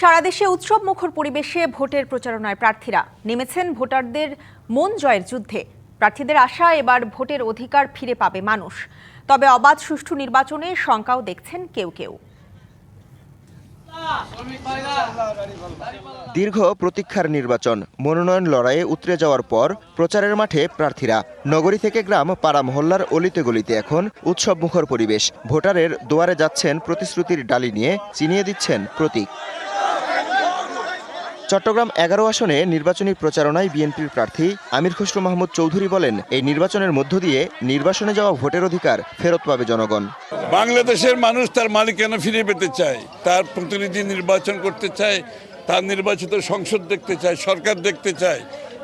সারা দেশে উৎসব মুখর পরিবেশে ভোটের প্রচারণায় প্রার্থীরা নেমেছেন ভোটারদের মন জয়ের যুদ্ধে। প্রার্থীদের আশা, এবার ভোটের অধিকার ফিরে পাবে মানুষ। তবে অবাধ সুষ্ঠু নির্বাচনে শঙ্কাও দেখছেন কেউ কেউ। দীর্ঘ প্রতীক্ষার নির্বাচন, মনোনয়ন লড়াইয়ে উতরে যাওয়ার পর প্রচারের মাঠে প্রার্থীরা। নগরী থেকে গ্রাম পাড়া মহল্লার অলিতে গলিতে এখন উৎসব মুখর পরিবেশ। ভোটারের দুয়ারে যাচ্ছেন প্রতিশ্রুতির ডালি নিয়ে, চিনিয়ে দিচ্ছেন প্রতীক। চট্টগ্রাম এগারো আসনে নির্বাচনী প্রচারণায় বিএনপির প্রার্থী আমির খসরু মাহমুদ চৌধুরী বলেন, এই নির্বাচনের মধ্য দিয়ে নির্বাচনে যাওয়া ভোটের অধিকার ফেরত পাবে জনগণ। বাংলাদেশের মানুষ তার মালিকানা ফিরে পেতে চায়? তার প্রতিনিধি নির্বাচন করতে চায়, তার নির্বাচিত সংসদ দেখতে চায়, সরকার দেখতে চায়।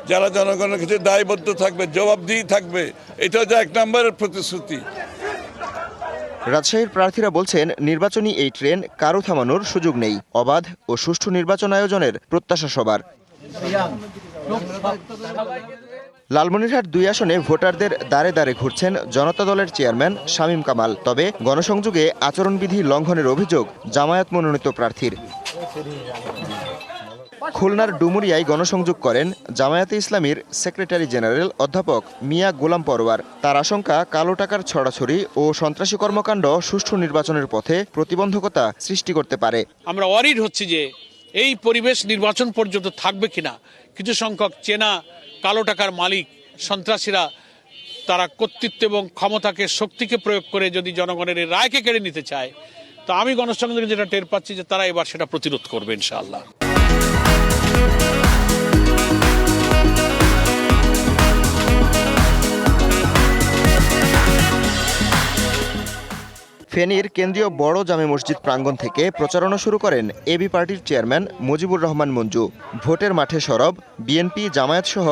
যারা জনগণের কাছে দায়বদ্ধ থাকবে, জবাবদিহি থাকবে এটা হচ্ছে এক নম্বরের প্রতিশ্রুতি। রাজশাহীর প্রার্থীরা বলছেন, নির্বাচনী এই ট্রেন কারও থামানোর সুযোগ নেই। অবাধ ও সুষ্ঠু নির্বাচন আয়োজনের প্রত্যাশা সবার। লালমনিরহাট দুই আসনে ভোটারদের দাঁড়ে দাঁড়ে ঘুরছেন জনতা দলের চেয়ারম্যান শামীম কামাল। তবে গণসংযোগে আচরণবিধি লঙ্ঘনের অভিযোগ জামায়াত মনোনীত প্রার্থীর। খুলনার ডুমুরিয়ায় গণসংযোগ করেন জামায়াতে ইসলামীর সেক্রেটারি জেনারেল অধ্যাপক মিয়া গোলাম পরওয়ার। তার আশঙ্কা, কালো টাকার ছড়াছড়ি ও সন্ত্রাসী কর্মকাণ্ড সুষ্ঠু নির্বাচনের পথে প্রতিবন্ধকতা সৃষ্টি করতে পারে। আমরা অরিড হচ্ছি যে এই পরিবেশ নির্বাচন পর্যন্ত থাকবে কিনা। কিছু সংখ্যক চেনা, কালো টাকার মালিক, সন্ত্রাসীরা, তারা কর্তৃত্ব এবং ক্ষমতাকে, শক্তিকে প্রয়োগ করে যদি জনগণের রায়কে কেড়ে নিতে চায়, তো আমি গণসংযোগে যেটা টের পাচ্ছি যে তারা এবার সেটা প্রতিরোধ করবে ইনশাআল্লাহ। ফেনীর কেন্দ্রীয় বড় জামে মসজিদ প্রাঙ্গণ থেকে প্রচারণা শুরু করেন এবি পার্টির চেয়ারম্যান মুজিবুর রহমান মঞ্জু। ভোটের মাঠে সরব বিএনপি, জামায়াত সহ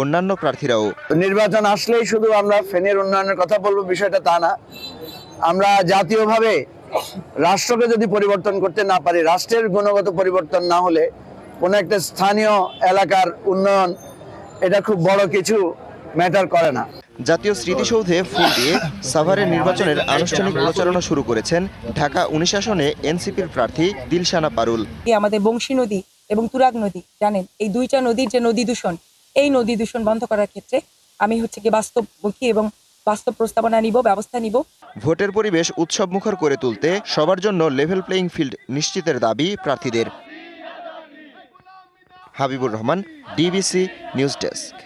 অন্যান্য প্রার্থীরাও। নির্বাচন আসলেই শুধু আমরা ফেনের উন্নয়নের কথা বলব বিষয়টা তা না। আমরা জাতীয়ভাবে রাষ্ট্রকে যদি পরিবর্তন করতে না পারি, রাষ্ট্রের গুণগত পরিবর্তন না হলে কোনো একটা স্থানীয় এলাকার উন্নয়ন, এটা খুব বড় কিছু ম্যাটার করে না। জাতীয় স্মৃতিসৌধে ফুল দিয়ে সাভারের নির্বাচনের আনুষ্ঠানিক প্রচারণা শুরু করেছেন ঢাকা উনিশ আসনে এনসিপির প্রার্থী দিলশানা পারুল। এই আমাদের বংশী নদী এবং তুরাগ নদী জানেন? এই দুইটা নদীর যে নদী দূষণ এই নদী দূষণ বন্ধ করার ক্ষেত্রে আমি হচ্ছে কি বাস্তবমুখী এবং বাস্তব প্রস্তাবনা নিব ব্যবস্থা নিব। ভোটের পরিবেশ উৎসবমুখর করে তুলতে সবার জন্য লেভেল প্লেইং ফিল্ড নিশ্চিতের দাবি প্রার্থীদের। Habibur Rahman DBC news desk